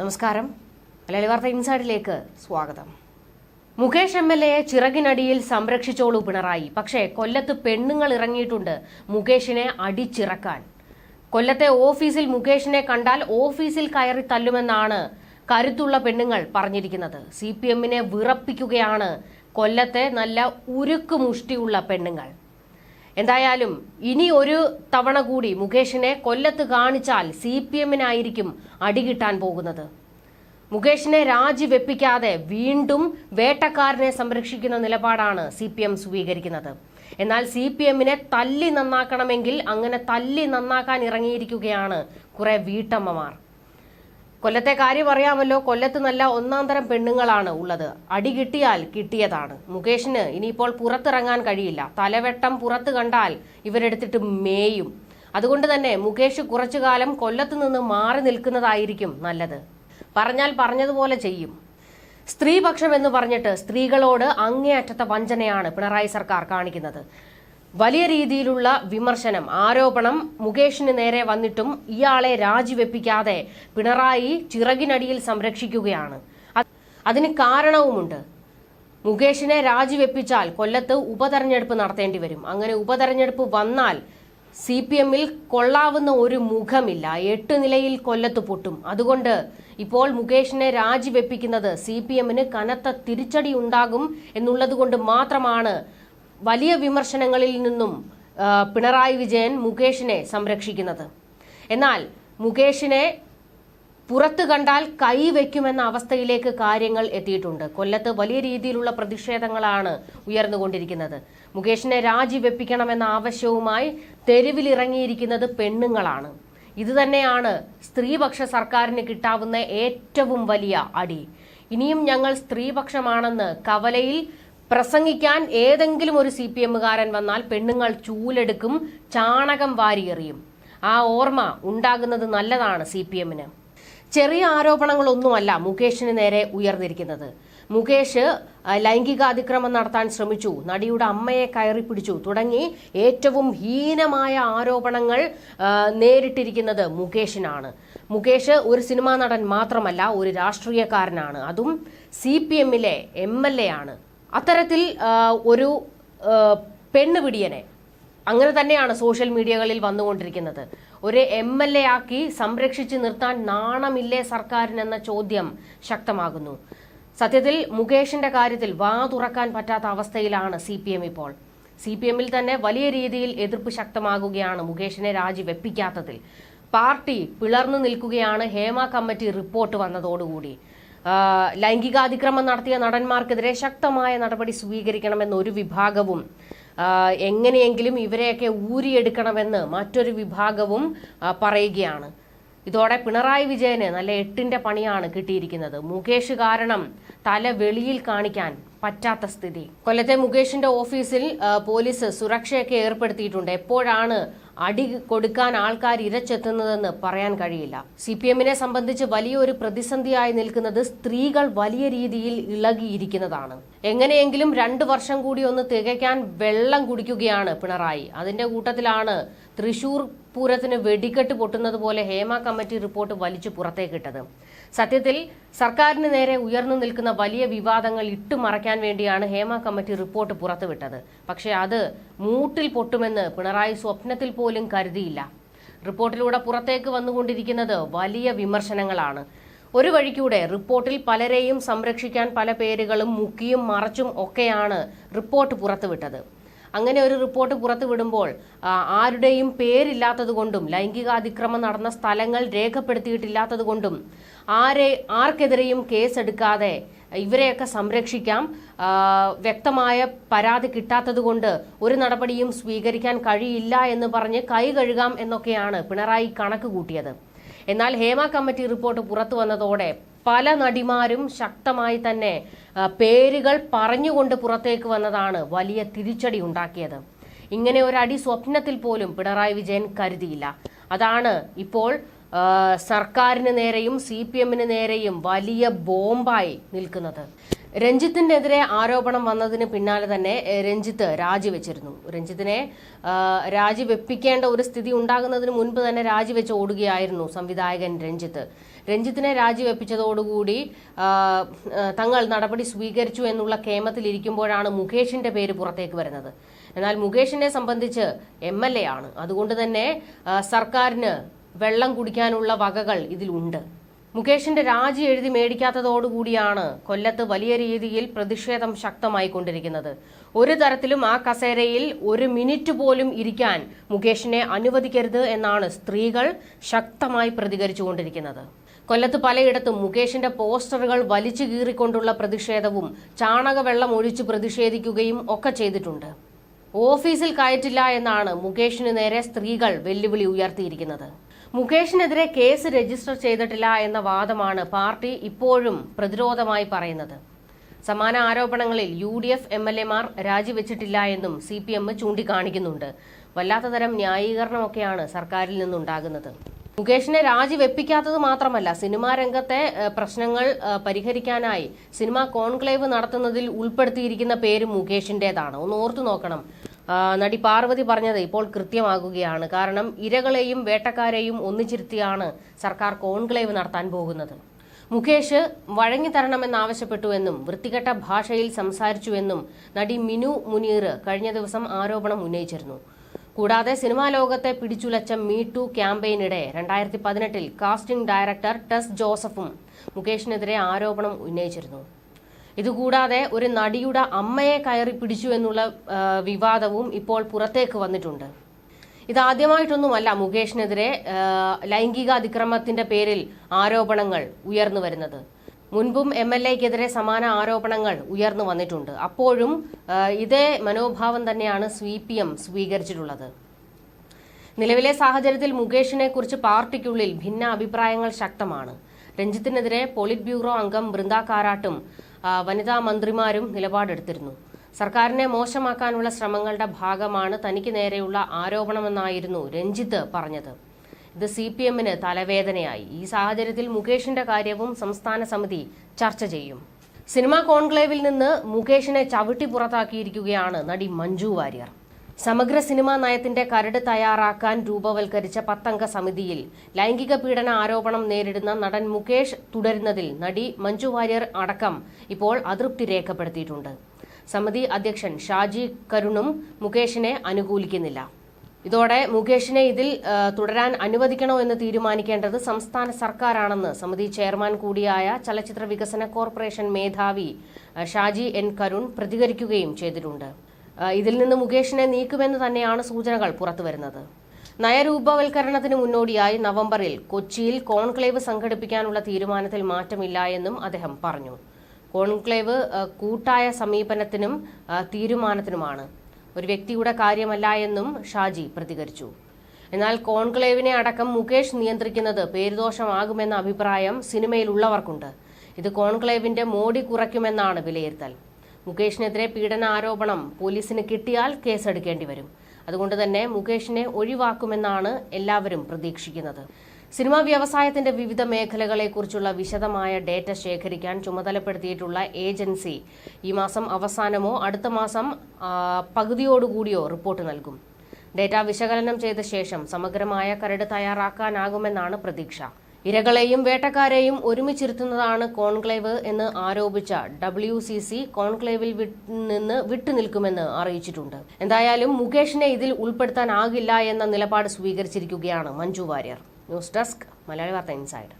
നമസ്കാരം. മലയാളി വാർത്ത ഇൻസൈഡിലേക്ക് സ്വാഗതം. മുകേഷ് എം എൽ എയെ ചിറകിനടിയിൽ സംരക്ഷിച്ചോളൂ പിണറായി. പക്ഷേ കൊല്ലത്ത് പെണ്ണുങ്ങൾ ഇറങ്ങിയിട്ടുണ്ട് മുകേഷിനെ അടിച്ചിറക്കാൻ. കൊല്ലത്തെ ഓഫീസിൽ മുകേഷിനെ കണ്ടാൽ ഓഫീസിൽ കയറി തല്ലുമെന്നാണ് കരുത്തുള്ള പെണ്ണുങ്ങൾ പറഞ്ഞിരിക്കുന്നത്. സി പി എമ്മിനെ വിറപ്പിക്കുകയാണ് കൊല്ലത്തെ നല്ല ഉരുക്ക് മുഷ്ടിയുള്ള പെണ്ണുങ്ങൾ. എന്തായാലും ഇനി ഒരു തവണ കൂടി മുകേഷിനെ കൊല്ലത്ത് കാണിച്ചാൽ സി പി എമ്മിനായിരിക്കും അടികിട്ടാൻ പോകുന്നത്. മുകേഷിനെ രാജിവെപ്പിക്കാതെ വീണ്ടും വേട്ടക്കാരനെ സംരക്ഷിക്കുന്ന നിലപാടാണ് സി പി എം സ്വീകരിക്കുന്നത്. എന്നാൽ സി പി എമ്മിനെ തല്ലി നന്നാക്കണമെങ്കിൽ അങ്ങനെ തല്ലി നന്നാക്കാൻ ഇറങ്ങിയിരിക്കുകയാണ് കുറെ വീട്ടമ്മമാർ. കൊല്ലത്തെ കാര്യം അറിയാമല്ലോ കൊല്ലത്ത് നല്ല ഒന്നാം തരം പെണ്ണുങ്ങളാണ് ഉള്ളത്. അടി കിട്ടിയാൽ കിട്ടിയതാണ്. മുകേഷിന് ഇനിയിപ്പോൾ പുറത്തിറങ്ങാൻ കഴിയില്ല. തലവെട്ടം പുറത്ത് കണ്ടാൽ ഇവരെടുത്തിട്ട് മേയും. അതുകൊണ്ട് തന്നെ മുകേഷ് കുറച്ചുകാലം കൊല്ലത്ത് നിന്ന് മാറി നിൽക്കുന്നതായിരിക്കും നല്ലത്. പറഞ്ഞാൽ പറഞ്ഞതുപോലെ ചെയ്യും. സ്ത്രീപക്ഷം എന്ന് പറഞ്ഞിട്ട് സ്ത്രീകളോട് അങ്ങേയറ്റത്തെ വഞ്ചനയാണ് പിണറായി സർക്കാർ കാണിക്കുന്നത്. വലിയ രീതിയിലുള്ള വിമർശനം ആരോപണം മുകേഷിന് നേരെ വന്നിട്ടും ഇയാളെ രാജിവെപ്പിക്കാതെ പിണറായി ചിറകിനടിയിൽ സംരക്ഷിക്കുകയാണ്. അതിന് കാരണവുമുണ്ട്. മുകേഷിനെ രാജിവെപ്പിച്ചാൽ കൊല്ലത്ത് ഉപതെരഞ്ഞെടുപ്പ് നടത്തേണ്ടി വരും. അങ്ങനെ ഉപതെരഞ്ഞെടുപ്പ് വന്നാൽ സി പി എമ്മിൽ കൊള്ളാവുന്ന ഒരു മുഖമില്ല. എട്ട് നിലയിൽ കൊല്ലത്ത് പൊട്ടും. അതുകൊണ്ട് ഇപ്പോൾ മുകേഷിനെ രാജിവെപ്പിക്കുന്നത് സി പി എമ്മിന് കനത്ത തിരിച്ചടി ഉണ്ടാകും എന്നുള്ളത് കൊണ്ട് മാത്രമാണ് വലിയ വിമർശനങ്ങളിൽ നിന്നും പിണറായി വിജയൻ മുകേഷിനെ സംരക്ഷിക്കുന്നത്. എന്നാൽ മുകേഷിനെ പുറത്തു കണ്ടാൽ കൈ കൈവയ്ക്കുമെന്ന അവസ്ഥയിലേക്ക് കാര്യങ്ങൾ എത്തിയിട്ടുണ്ട്. കൊല്ലത്ത് വലിയ രീതിയിലുള്ള പ്രതിഷേധങ്ങളാണ് ഉയർന്നുകൊണ്ടിരിക്കുന്നത്. മുകേഷിനെ രാജിവെപ്പിക്കണമെന്ന ആവശ്യവുമായി തെരുവിലിറങ്ങിയിരിക്കുന്നത് പെണ്ണുങ്ങളാണ്. ഇതുതന്നെയാണ് സ്ത്രീപക്ഷ സർക്കാരിന് കിട്ടാവുന്ന ഏറ്റവും വലിയ അടി. ഇനിയും ഞങ്ങൾ സ്ത്രീപക്ഷമാണെന്ന് കവലയിൽ പ്രസംഗിക്കാൻ ഏതെങ്കിലും ഒരു സി പി എമ്മുകാരൻ വന്നാൽ പെണ്ണുങ്ങൾ ചൂലെടുക്കും ചാണകം വാരിയെറിയും ആ ഓർമ്മ ഉണ്ടാകുന്നത് നല്ലതാണ് സി പി എമ്മിന്. ചെറിയ ആരോപണങ്ങളൊന്നുമല്ല മുകേഷിന് നേരെ ഉയർന്നിരിക്കുന്നത്. മുകേഷ് ലൈംഗിക ലൈംഗികാതിക്രമം നടത്താൻ ശ്രമിച്ചു. നടിയുടെ അമ്മയെ കയറി പിടിച്ചു. തുടങ്ങി ഏറ്റവും ഹീനമായ ആരോപണങ്ങൾ നേരിട്ടിരിക്കുന്നത് മുകേഷിനാണ്. മുകേഷ് ഒരു സിനിമാ നടൻ മാത്രമല്ല ഒരു രാഷ്ട്രീയക്കാരനാണ്. അതും സി പി എമ്മിലെ എം എൽ എ ആണ്. അത്തരത്തിൽ ഒരു പെണ്ണ് പെണ്ണുപിടിയനെ അങ്ങനെ തന്നെയാണ് സോഷ്യൽ മീഡിയകളിൽ വന്നുകൊണ്ടിരിക്കുന്നത്. ഒരു എം എൽ എ ആക്കി സംരക്ഷിച്ചു നിർത്താൻ നാണമില്ലേ സർക്കാരിനെന്ന ചോദ്യം ശക്തമാകുന്നു. സത്യത്തിൽ മുകേഷിന്റെ കാര്യത്തിൽ വാ തുറക്കാൻ പറ്റാത്ത അവസ്ഥയിലാണ് സി പി എം ഇപ്പോൾ. സി പി എമ്മിൽ തന്നെ വലിയ രീതിയിൽ എതിർപ്പ് ശക്തമാകുകയാണ് മുകേഷിനെ രാജിവെപ്പിക്കാത്തതിൽ. പാർട്ടി പിളർന്നു നിൽക്കുകയാണ് ഹേമ കമ്മിറ്റി റിപ്പോർട്ട് വന്നതോടുകൂടി. ലൈംഗികാതിക്രമം നടത്തിയ നടന്മാർക്കെതിരെ ശക്തമായ നടപടി സ്വീകരിക്കണമെന്ന് ഒരു വിഭാഗവും എങ്ങനെയെങ്കിലും ഇവരെയൊക്കെ ഊരിയെടുക്കണമെന്ന് മറ്റൊരു വിഭാഗവും പറയുകയാണ്. ഇതോടെ പിണറായി വിജയന് നല്ല എട്ടിന്റെ പണിയാണ് കിട്ടിയിരിക്കുന്നത്. മുകേഷ് കാരണം തല വെളിയിൽ കാണിക്കാൻ പറ്റാത്ത സ്ഥിതി. കൊല്ലത്തെ മുകേഷിന്റെ ഓഫീസിൽ പോലീസ് സുരക്ഷയൊക്കെ ഏർപ്പെടുത്തിയിട്ടുണ്ട്. എപ്പോഴാണ് അടി കൊടുക്കാൻ ആൾക്കാർ ഇരച്ചെത്തുന്നതെന്ന് പറയാൻ കഴിയില്ല. സി പി എമ്മിനെ സംബന്ധിച്ച് വലിയൊരു പ്രതിസന്ധിയായി നിൽക്കുന്നത് സ്ത്രീകൾ വലിയ രീതിയിൽ ഇളകിയിരിക്കുന്നതാണ്. എങ്ങനെയെങ്കിലും രണ്ടു വർഷം കൂടി ഒന്ന് തികയ്ക്കാൻ വെള്ളം കുടിക്കുകയാണ് പിണറായി. അതിന്റെ കൂട്ടത്തിലാണ് തൃശൂർ പൂരത്തിന് വെടിക്കെട്ട് പൊട്ടുന്നത് പോലെ ഹേമ കമ്മിറ്റി റിപ്പോർട്ട് വലിച്ചു പുറത്തേക്കിട്ടത്. സത്യത്തിൽ സർക്കാരിന് നേരെ ഉയർന്നു നിൽക്കുന്ന വലിയ വിവാദങ്ങൾ ഇട്ടു ഇട്ടുമറയ്ക്കാൻ വേണ്ടിയാണ് ഹേമ കമ്മിറ്റി റിപ്പോർട്ട് പുറത്തുവിട്ടത്. പക്ഷേ അത് മൂട്ടിൽ പൊട്ടുമെന്ന് പിണറായി സ്വപ്നത്തിൽ പോലും കരുതിയില്ല. റിപ്പോർട്ടിലൂടെ പുറത്തേക്ക് വന്നുകൊണ്ടിരിക്കുന്നത് വലിയ വിമർശനങ്ങളാണ്. ഒരു വഴിക്കൂടെ റിപ്പോർട്ടിൽ പലരെയും സംരക്ഷിക്കാൻ പല പേരുകളും മുക്കിയും മറച്ചും ഒക്കെയാണ് റിപ്പോർട്ട് പുറത്തുവിട്ടത്. അങ്ങനെ ഒരു റിപ്പോർട്ട് പുറത്തുവിടുമ്പോൾ ആരുടെയും പേരില്ലാത്തതുകൊണ്ടും ലൈംഗികാതിക്രമം നടന്ന സ്ഥലങ്ങൾ രേഖപ്പെടുത്തിയിട്ടില്ലാത്തതുകൊണ്ടും ആരെ ആർക്കെതിരെയും കേസെടുക്കാതെ ഇവരെയൊക്കെ സംരക്ഷിക്കാം. വ്യക്തമായ പരാതി കിട്ടാത്തതുകൊണ്ട് ഒരു നടപടിയും സ്വീകരിക്കാൻ കഴിയില്ല എന്ന് പറഞ്ഞ് കൈ കഴുകാം എന്നൊക്കെയാണ് പിണറായി കണക്ക് കൂട്ടിയത്. എന്നാൽ ഹേമ കമ്മിറ്റി റിപ്പോർട്ട് പുറത്തു വന്നതോടെ പല നടിമാരും ശക്തമായി തന്നെ പേരുകൾ പറഞ്ഞുകൊണ്ട് പുറത്തേക്ക് വന്നതാണ് വലിയ തിരിച്ചടി ഉണ്ടാക്കിയത്. ഇങ്ങനെ ഒരു അടി സ്വപ്നത്തിൽ പോലും പിണറായി വിജയൻ കരുതിയില്ല. അതാണ് ഇപ്പോൾ സർക്കാരിന് നേരെയും സി പി എമ്മിന് നേരെയും വലിയ ബോംബായി നിൽക്കുന്നത്. രഞ്ജിത്തിനെതിരെ ആരോപണം വന്നതിന് പിന്നാലെ തന്നെ രഞ്ജിത്ത് രാജിവെച്ചിരുന്നു. രഞ്ജിത്തിനെ രാജിവെപ്പിക്കേണ്ട ഒരു സ്ഥിതി ഉണ്ടാകുന്നതിന് മുൻപ് തന്നെ രാജിവെച്ച് ഓടുകയായിരുന്നു സംവിധായകൻ രഞ്ജിത്ത്. രഞ്ജിത്തിനെ രാജിവെപ്പിച്ചതോടുകൂടി തങ്ങൾ നടപടി സ്വീകരിച്ചു എന്നുള്ള കേമത്തിലിരിക്കുമ്പോഴാണ് മുകേഷിന്റെ പേര് പുറത്തേക്ക് വരുന്നത്. എന്നാൽ മുകേഷിനെ സംബന്ധിച്ച് എം ആണ്. അതുകൊണ്ട് തന്നെ സർക്കാരിന് വെള്ളം കുടിക്കാനുള്ള വകകൾ ഇതിലുണ്ട്. മുകേഷിന്റെ രാജി എഴുതി മേടിക്കാത്തതോടുകൂടിയാണ് കൊല്ലത്ത് വലിയ രീതിയിൽ പ്രതിഷേധം ശക്തമായി കൊണ്ടിരിക്കുന്നത് ഒരു തരത്തിലും ആ കസേരയിൽ ഒരു മിനിറ്റ് പോലും ഇരിക്കാൻ മുകേഷിനെ അനുവദിക്കരുത് എന്നാണ് സ്ത്രീകൾ ശക്തമായി പ്രതികരിച്ചുകൊണ്ടിരിക്കുന്നത്. കൊല്ലത്ത് പലയിടത്തും മുകേഷിന്റെ പോസ്റ്ററുകൾ വലിച്ചു കീറിക്കൊണ്ടുള്ള പ്രതിഷേധവും ചാണകവെള്ളം ഒഴിച്ച് പ്രതിഷേധിക്കുകയും ഒക്കെ ചെയ്തിട്ടുണ്ട്. ഓഫീസിൽ കയറ്റില്ല എന്നാണ് മുകേഷിന് നേരെ സ്ത്രീകൾ വെല്ലുവിളി ഉയർത്തിയിരിക്കുന്നത്. മുകേഷിനെതിരെ കേസ് രജിസ്റ്റർ ചെയ്തിട്ടില്ല എന്ന വാദമാണ് പാർട്ടി ഇപ്പോഴും പ്രതിരോധമായി പറയുന്നത്. സമാന ആരോപണങ്ങളിൽ U D F M L എമാർ രാജിവെച്ചിട്ടില്ല എന്നും സി പി എം ചൂണ്ടിക്കാണിക്കുന്നുണ്ട്. വല്ലാത്തതരം ന്യായീകരണമൊക്കെയാണ് സർക്കാരിൽ നിന്നുണ്ടാകുന്നത്. മുകേഷിനെ രാജിവെപ്പിക്കാത്തത് മാത്രമല്ല സിനിമാ രംഗത്തെ പ്രശ്നങ്ങൾ പരിഹരിക്കാനായി സിനിമാ കോൺക്ലേവ് നടത്തുന്നതിൽ ഉൾപ്പെടുത്തിയിരിക്കുന്ന പേര് മുകേഷിന്റേതാണ്. ഒന്ന് ഓർത്തു നോക്കണം. നടി പാർവതി പറഞ്ഞത് ഇപ്പോൾ കൃത്യമാകുകയാണ്. കാരണം ഇരകളെയും വേട്ടക്കാരെയും ഒന്നിച്ചിരുത്തിയാണ് സർക്കാർ കോൺക്ലേവ് നടത്താൻ പോകുന്നത്. മുകേഷ് വഴങ്ങി തരണമെന്നാവശ്യപ്പെട്ടുവെന്നും വൃത്തികെട്ട ഭാഷയിൽ സംസാരിച്ചുവെന്നും നടി മിനു മുനീർ കഴിഞ്ഞ ദിവസം ആരോപണം ഉന്നയിച്ചിരുന്നു. കൂടാതെ സിനിമാ ലോകത്തെ പിടിച്ചുലച്ച മീ ടു ക്യാമ്പയിനിടെ രണ്ടായിരത്തി പതിനെട്ടിൽ കാസ്റ്റിംഗ് ഡയറക്ടർ ടെസ് ജോസഫും മുകേഷിനെതിരെ ആരോപണം ഉന്നയിച്ചിരുന്നു. ഇതുകൂടാതെ ഒരു നടിയുടെ അമ്മയെ കയറി പിടിച്ചു എന്നുള്ള വിവാദവും ഇപ്പോൾ പുറത്തേക്ക് വന്നിട്ടുണ്ട്. ഇതാദ്യമായിട്ടൊന്നുമല്ല മുകേഷിനെതിരെ ലൈംഗിക അതിക്രമത്തിന്റെ പേരിൽ ആരോപണങ്ങൾ ഉയർന്നു വരുന്നത്. മുൻപും എം എൽ എക്കെതിരെ സമാന ആരോപണങ്ങൾ ഉയർന്നു വന്നിട്ടുണ്ട്. അപ്പോഴും ഇതേ മനോഭാവം തന്നെയാണ് സി പി എം സ്വീകരിച്ചിട്ടുള്ളത്. നിലവിലെ സാഹചര്യത്തിൽ മുകേഷിനെ കുറിച്ച് പാർട്ടിക്കുള്ളിൽ ഭിന്ന അഭിപ്രായങ്ങൾ ശക്തമാണ്. രഞ്ജിത്തിനെതിരെ പോളിറ്റ് ബ്യൂറോ അംഗം ബൃന്ദ കാരാട്ടും വനിതാ മന്ത്രിമാരും നിലപാടെടുത്തിരുന്നു. സർക്കാരിനെ മോശമാക്കാനുള്ള ശ്രമങ്ങളുടെ ഭാഗമാണ് തനിക്ക് നേരെയുള്ള ആരോപണമെന്നായിരുന്നു രഞ്ജിത്ത് പറഞ്ഞത്. ഇത് സി പി എമ്മിന് തലവേദനയായി. ഈ സാഹചര്യത്തിൽ മുകേഷിന്റെ കാര്യവും സംസ്ഥാന സമിതി ചർച്ച ചെയ്യും. സിനിമാ കോൺക്ലേവിൽ നിന്ന് മുകേഷിനെ ചവിട്ടി പുറത്താക്കിയിരിക്കുകയാണ് നടി മഞ്ജു വാര്യർ. സമഗ്ര സിനിമാ നയത്തിന്റെ കരട് തയ്യാറാക്കാൻ രൂപവൽക്കരിച്ച പത്തംഗ സമിതിയിൽ ലൈംഗിക പീഡന ആരോപണം നേരിടുന്ന നടൻ മുകേഷ് തുടരുന്നതിൽ നടി മഞ്ജു വാര്യർ അടക്കം ഇപ്പോൾ അതൃപ്തി രേഖപ്പെടുത്തിയിട്ടുണ്ട്. സമിതി അധ്യക്ഷൻ ഷാജി കരുണും മുകേഷിനെ അനുകൂലിക്കുന്നില്ല. ഇതോടെ മുകേഷിനെ ഇതിൽ തുടരാൻ അനുവദിക്കണോ എന്ന് തീരുമാനിക്കേണ്ടത് സംസ്ഥാന സർക്കാരാണെന്ന് സമിതി ചെയർമാൻ കൂടിയായ ചലച്ചിത്ര വികസന കോർപ്പറേഷൻ മേധാവി ഷാജി എൻ കരുൺ പ്രതികരിക്കുകയും ചെയ്തിട്ടുണ്ട്. ഇതിൽ നിന്ന് മുകേഷിനെ നീക്കുമെന്ന് തന്നെയാണ് സൂചനകൾ പുറത്തുവരുന്നത് നയരൂപവൽക്കരണത്തിന് മുന്നോടിയായി നവംബറിൽ കൊച്ചിയിൽ കോൺക്ലേവ് സംഘടിപ്പിക്കാനുള്ള തീരുമാനത്തിൽ മാറ്റമില്ല എന്നും അദ്ദേഹം പറഞ്ഞു. കോൺക്ലേവ് കൂട്ടായ സമീപനത്തിനും തീരുമാനത്തിനുമാണ്. ഒരു വ്യക്തിയുടെ കാര്യമല്ല എന്നും ഷാജി പ്രതികരിച്ചു. എന്നാൽ കോൺക്ലേവിനെ അടക്കം മുകേഷ് നിയന്ത്രിക്കുന്നത് പേരുദോഷമാകുമെന്ന അഭിപ്രായം സിനിമയിലുള്ളവർക്കുണ്ട്. ഇത് കോൺക്ലേവിന്റെ മോടി കുറയ്ക്കുമെന്നാണ് വിലയിരുത്തൽ. മുകേഷിനെതിരെ പീഡനാരോപണം പോലീസിന് കിട്ടിയാൽ കേസെടുക്കേണ്ടി വരും. അതുകൊണ്ട് തന്നെ മുകേഷിനെ ഒഴിവാക്കുമെന്നാണ് എല്ലാവരും പ്രതീക്ഷിക്കുന്നത്. സിനിമാ വ്യവസായത്തിന്റെ വിവിധ മേഖലകളെക്കുറിച്ചുള്ള വിശദമായ ഡേറ്റ ശേഖരിക്കാൻ ചുമതലപ്പെടുത്തിയിട്ടുള്ള ഏജൻസി ഈ മാസം അവസാനമോ അടുത്ത മാസം പകുതിയോടുകൂടിയോ റിപ്പോർട്ട് നൽകും. ഡേറ്റ വിശകലനം ചെയ്ത ശേഷം സമഗ്രമായ കരട് തയ്യാറാക്കാനാകുമെന്നാണ് പ്രതീക്ഷ. ഇരകളെയും വേട്ടക്കാരെയും ഒരുമിച്ചിരുത്തുന്നതാണ് കോൺക്ലേവ് എന്ന് ആരോപിച്ച ഡബ്ല്യു സി സി കോൺക്ലേവിൽ നിന്ന് വിട്ടുനിൽക്കുമെന്ന് അറിയിച്ചിട്ടുണ്ട്. എന്തായാലും മുകേഷിനെ ഇതിൽ ഉൾപ്പെടുത്താനാകില്ല എന്ന നിലപാട് സ്വീകരിച്ചിരിക്കുകയാണ് മഞ്ജു വാര്യർ. ന്യൂസ് ഡെസ്ക് മലയാളി വാർത്ത ഇൻസൈഡ്.